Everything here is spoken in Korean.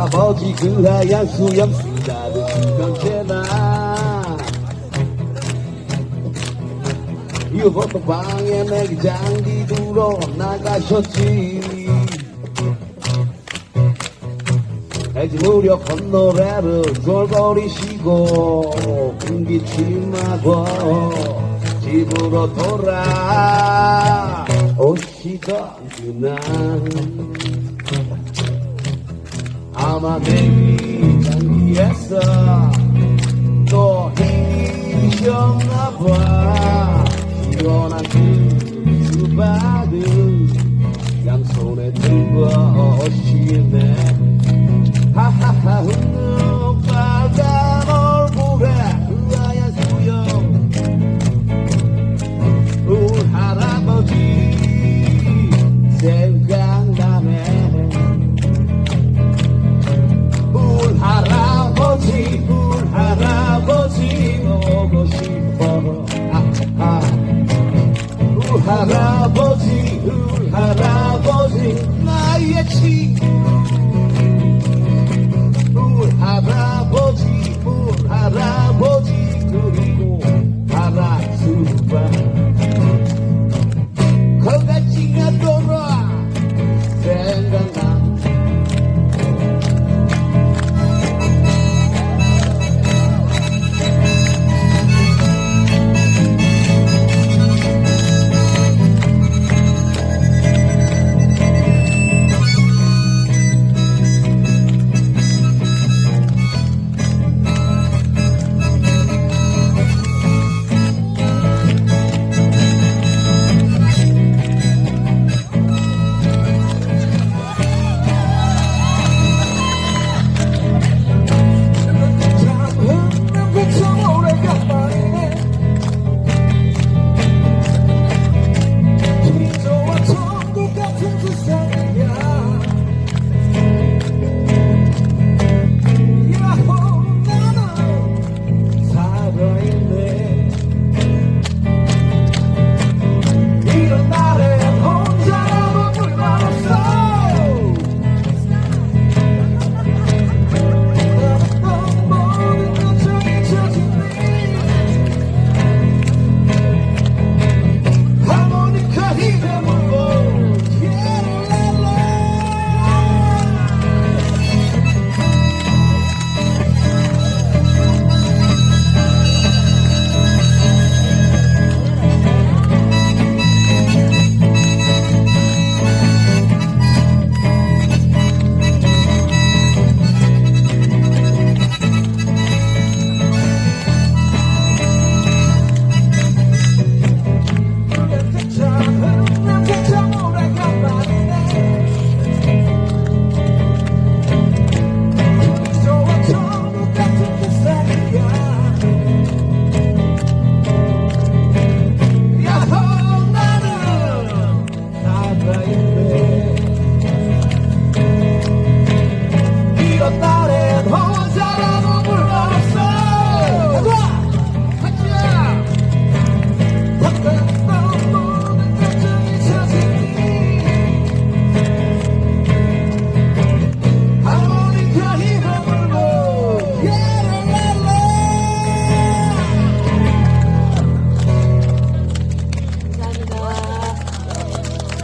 아버지 그 하얀 수염 쓰다듬 시간제나. 유보통 방에 장기 두러 나가셨지. 해지 무렵 콧노래를 졸거리시고 군기침하고 집으로 돌아 오시던 그날 아마 내기 장기에서 또 힘이셨나봐 시원한 그 수박을 양손에 들고 오시네 parábola.